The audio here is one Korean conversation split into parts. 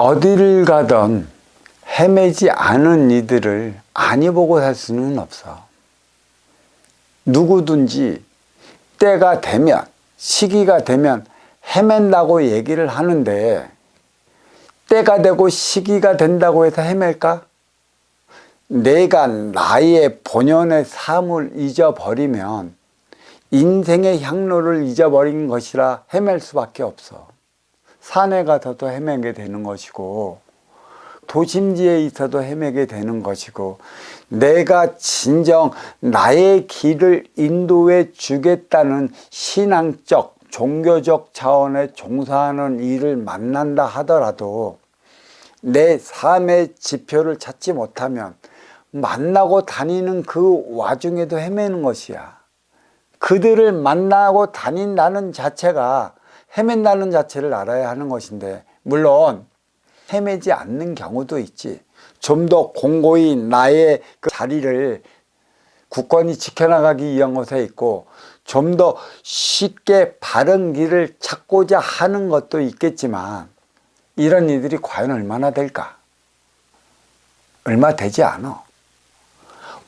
어디를 가던 헤매지 않은 이들을 아니 보고 살 수는 없어. 누구든지 때가 되면, 시기가 되면 헤맨다고 얘기를 하는데, 때가 되고 시기가 된다고 해서 헤맬까? 내가 나의 본연의 삶을 잊어버리면 인생의 향로를 잊어버린 것이라 헤맬 수밖에 없어. 산에 가서도 헤매게 되는 것이고, 도심지에 있어도 헤매게 되는 것이고, 내가 진정 나의 길을 인도해 주겠다는 신앙적, 종교적 차원의 종사하는 일을 만난다 하더라도, 내 삶의 지표를 찾지 못하면 만나고 다니는 그 와중에도 헤매는 것이야. 그들을 만나고 다닌다는 자체가 헤맨다는 자체를 알아야 하는 것인데, 물론 헤매지 않는 경우도 있지. 좀 더 공고히 나의 그 자리를 굳건히 지켜나가기 위한 것에 있고, 좀 더 쉽게 바른 길을 찾고자 하는 것도 있겠지만, 이런 이들이 과연 얼마나 될까? 얼마 되지 않아.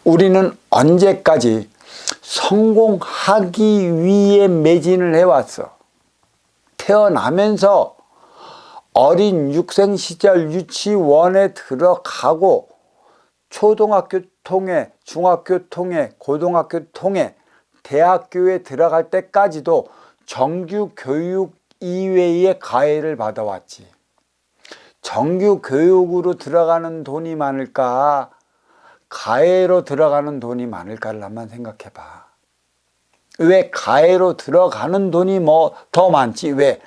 우리는 언제까지 성공하기 위해 매진을 해왔어. 태어나면서 어린 육생 시절 유치원에 들어가고 초등학교 통해 중학교 통해 고등학교 통해 대학교에 들어갈 때까지도 정규 교육 이외의 가해를 받아왔지. 정규 교육으로 들어가는 돈이 많을까? 가해로 들어가는 돈이 많을까를 한번 생각해 봐. 왜 가해로 들어가는 돈이 뭐 더 많지? 왜?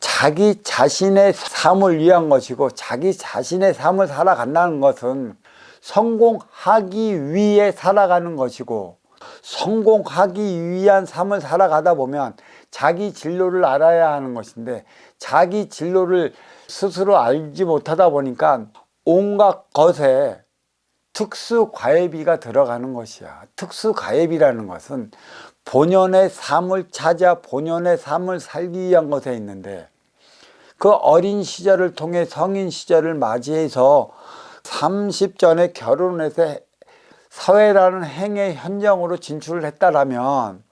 자기 자신의 삶을 위한 것이고 자기 자신의 삶을 살아간다는 것은 성공하기 위해 살아가는 것이고 성공하기 위한 삶을 살아가다 보면 자기 진로를 알아야 하는 것인데 자기 진로를 스스로 알지 못하다 보니까 온갖 것에 특수 과외비가 들어가는 것이야. 특수 과외비라는 것은 본연의 삶을 찾아 본연의 삶을 살기 위한 것에 있는데 그 어린 시절을 통해 성인 시절을 맞이해서 30전에 결혼해서 사회라는 행의 현장으로 진출을 했다라면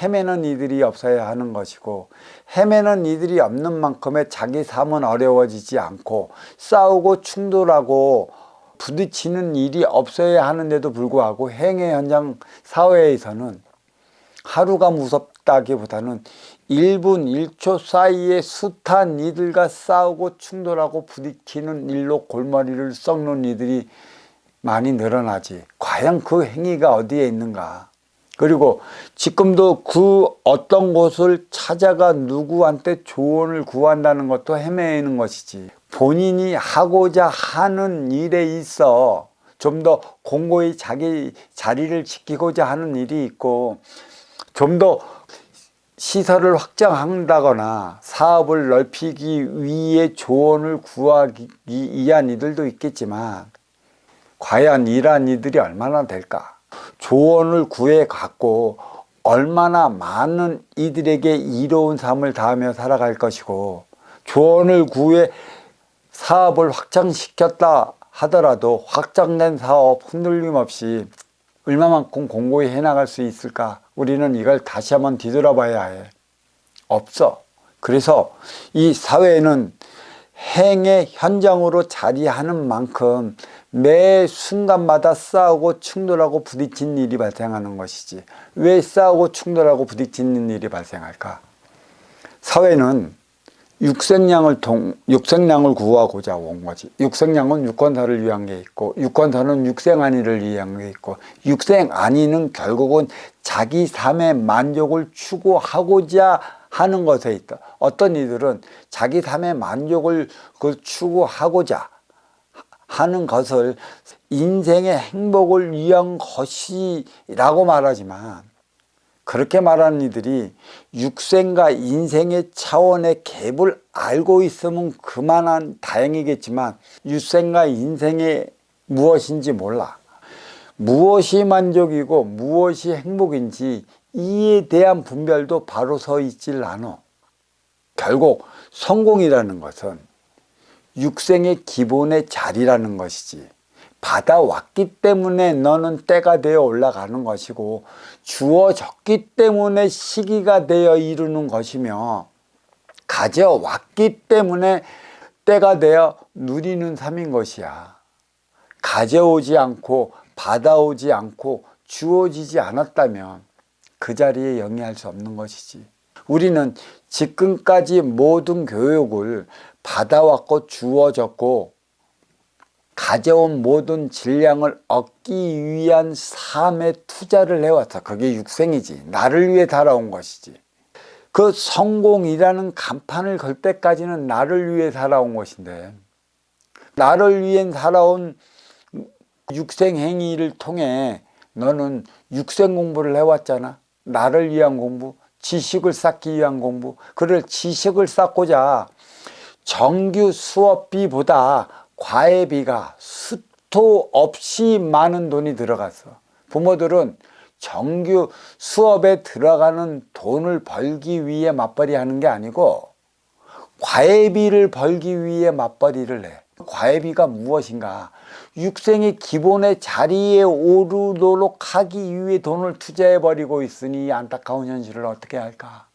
헤매는 이들이 없어야 하는 것이고 헤매는 이들이 없는 만큼의 자기 삶은 어려워지지 않고 싸우고 충돌하고 부딪히는 일이 없어야 하는데도 불구하고 행의 현장 사회에서는 하루가 무섭다기보다는 1분 1초 사이에 숱한 이들과 싸우고 충돌하고 부딪히는 일로 골머리를 썩는 이들이 많이 늘어나지. 과연 그 행위가 어디에 있는가? 그리고 지금도 그 어떤 곳을 찾아가 누구한테 조언을 구한다는 것도 헤매는 것이지. 본인이 하고자 하는 일에 있어 좀 더 공고히 자기 자리를 지키고자 하는 일이 있고 좀 더 시설을 확장한다거나 사업을 넓히기 위해 조언을 구하기 위한 이들도 있겠지만 과연 이러한 이들이 얼마나 될까? 조언을 구해 갖고 얼마나 많은 이들에게 이로운 삶을 다하며 살아갈 것이고 조언을 구해 사업을 확장시켰다 하더라도 확장된 사업 흔들림 없이 얼마만큼 공고히 해나갈 수 있을까? 우리는 이걸 다시 한번 뒤돌아봐야 해. 없어. 그래서 이 사회는 행의 현장으로 자리하는 만큼 매 순간마다 싸우고 충돌하고 부딪히는 일이 발생하는 것이지. 왜 싸우고 충돌하고 부딪히는 일이 발생할까? 사회는 육생량을 통, 육생량을 구하고자 온 거지. 육생량은 유권사를 위한 게 있고, 유권사는 육생안위를 위한 게 있고, 육생안위는 결국은 자기 삶의 만족을 추구하고자 하는 것에 있다. 어떤 이들은 자기 삶의 만족을 그 추구하고자 하는 것을 인생의 행복을 위한 것이라고 말하지만 그렇게 말하는 이들이 육생과 인생의 차원의 갭을 알고 있으면 그만한 다행이겠지만 육생과 인생의 무엇인지 몰라. 무엇이 만족이고 무엇이 행복인지 이에 대한 분별도 바로 서 있질 않아. 결국 성공이라는 것은 육생의 기본의 자리라는 것이지. 받아왔기 때문에 너는 때가 되어 올라가는 것이고 주어졌기 때문에 시기가 되어 이루는 것이며 가져왔기 때문에 때가 되어 누리는 삶인 것이야. 가져오지 않고 받아오지 않고 주어지지 않았다면 그 자리에 영위할 수 없는 것이지. 우리는 지금까지 모든 교육을 받아왔고 주어졌고 가져온 모든 질량을 얻기 위한 삶에 투자를 해왔어. 그게 육생이지. 나를 위해 살아온 것이지. 그 성공이라는 간판을 걸 때까지는 나를 위해 살아온 것인데, 나를 위해 살아온 육생 행위를 통해 너는 육생 공부를 해왔잖아. 나를 위한 공부, 지식을 쌓기 위한 공부. 그를 지식을 쌓고자 정규 수업비보다 과외비가 수도 없이 많은 돈이 들어갔어. 부모들은 정규 수업에 들어가는 돈을 벌기 위해 맞벌이 하는 게 아니고 과외비를 벌기 위해 맞벌이를 해. 과외비가 무엇인가? 육생의 기본의 자리에 오르도록 하기 위해 돈을 투자해 버리고 있으니 이 안타까운 현실을 어떻게 할까?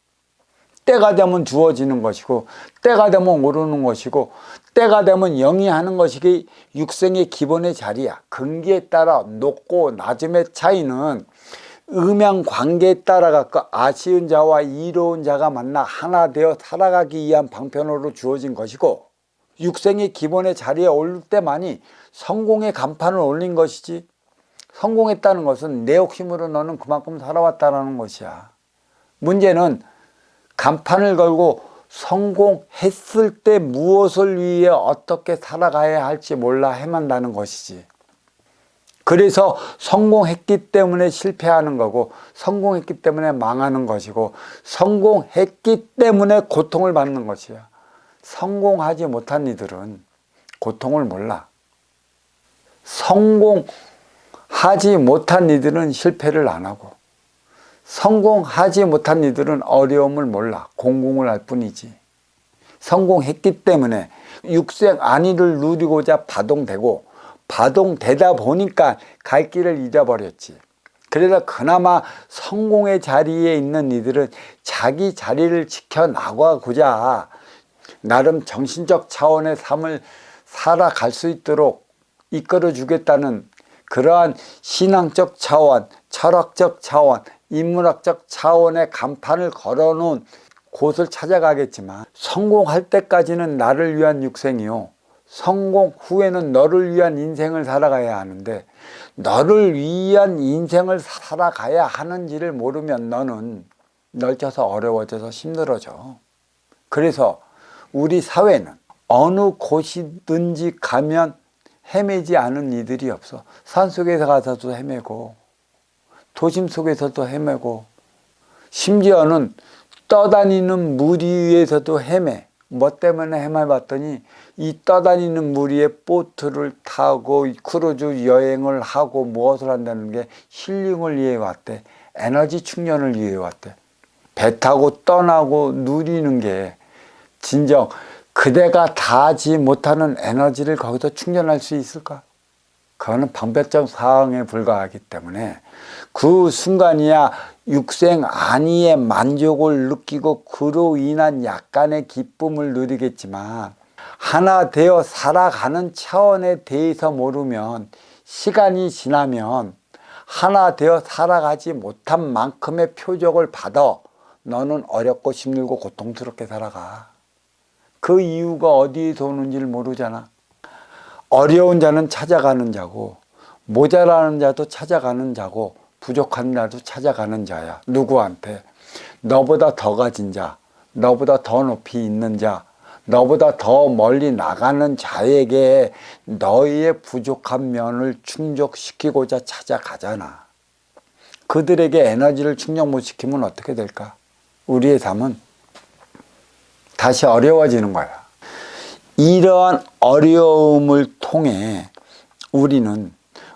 때가 되면 주어지는 것이고 때가 되면 오르는 것이고 때가 되면 영위하는 것이 육생의 기본의 자리야. 근기에 따라 높고 낮음의 차이는 음양 관계에 따라 갖고 아쉬운 자와 이로운 자가 만나 하나 되어 살아가기 위한 방편으로 주어진 것이고 육생의 기본의 자리에 오를 때만이 성공의 간판을 올린 것이지 성공했다는 것은 내 욕심으로 너는 그만큼 살아왔다는 것이야. 문제는 간판을 걸고 성공했을 때 무엇을 위해 어떻게 살아가야 할지 몰라 헤만다는 것이지. 그래서 성공했기 때문에 실패하는 거고, 성공했기 때문에 망하는 것이고, 성공했기 때문에 고통을 받는 것이야. 성공하지 못한 이들은 고통을 몰라. 성공하지 못한 이들은 실패를 안 하고, 성공하지 못한 이들은 어려움을 몰라. 공공을 할 뿐이지. 성공했기 때문에 육생 안위를 누리고자 바동되고 바동되다 보니까 갈 길을 잃어버렸지. 그래서 그나마 성공의 자리에 있는 이들은 자기 자리를 지켜나가고자 나름 정신적 차원의 삶을 살아갈 수 있도록 이끌어 주겠다는 그러한 신앙적 차원, 철학적 차원, 인문학적 차원의 간판을 걸어놓은 곳을 찾아가겠지만 성공할 때까지는 나를 위한 육생이요. 성공 후에는 너를 위한 인생을 살아가야 하는데 너를 위한 인생을 살아가야 하는지를 모르면 너는 넓혀서 어려워져서 힘들어져. 그래서 우리 사회는 어느 곳이든지 가면 헤매지 않은 이들이 없어. 산 속에서 가서도 헤매고 도심 속에서도 헤매고 심지어는 떠다니는 무리 위에서도 헤매. 뭐 때문에 헤매봤더니 이 떠다니는 무리에 보트를 타고 크루즈 여행을 하고 무엇을 한다는 게 힐링을 위해 왔대. 에너지 충전을 위해 왔대. 배 타고 떠나고 누리는 게 진정 그대가 다 하지 못하는 에너지를 거기서 충전할 수 있을까? 그거는 방배적 사항에 불과하기 때문에 그 순간이야 육생 안위의 만족을 느끼고 그로 인한 약간의 기쁨을 누리겠지만 하나 되어 살아가는 차원에 대해서 모르면 시간이 지나면 하나 되어 살아가지 못한 만큼의 표적을 받아 너는 어렵고 힘들고 고통스럽게 살아가. 그 이유가 어디에서 오는지를 모르잖아. 어려운 자는 찾아가는 자고 모자라는 자도 찾아가는 자고 부족한 자도 찾아가는 자야. 누구한테? 너보다 더 가진 자, 너보다 더 높이 있는 자, 너보다 더 멀리 나가는 자에게 너의 부족한 면을 충족시키고자 찾아가잖아. 그들에게 에너지를 충족 못 시키면 어떻게 될까? 우리의 삶은 다시 어려워지는 거야. 이러한 어려움을 통해 우리는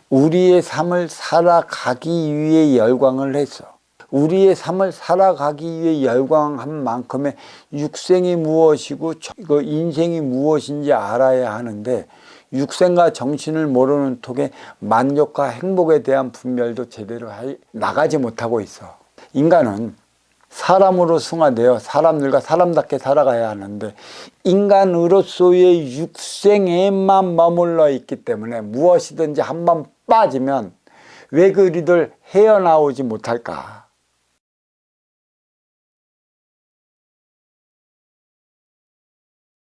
우리의 삶을 살아가기 위해 열광을 했어. 우리의 삶을 살아가기 위해 열광한 만큼의 육생이 무엇이고 인생이 무엇인지 알아야 하는데 육생과 정신을 모르는 톡에 만족과 행복에 대한 분별도 제대로 할- 나가지 못하고 있어. 인간은 사람으로 승화되어 사람들과 사람답게 살아가야 하는데 인간으로서의 육생에만 머물러 있기 때문에 무엇이든지 한 번 빠지면 왜 그리들 헤어나오지 못할까?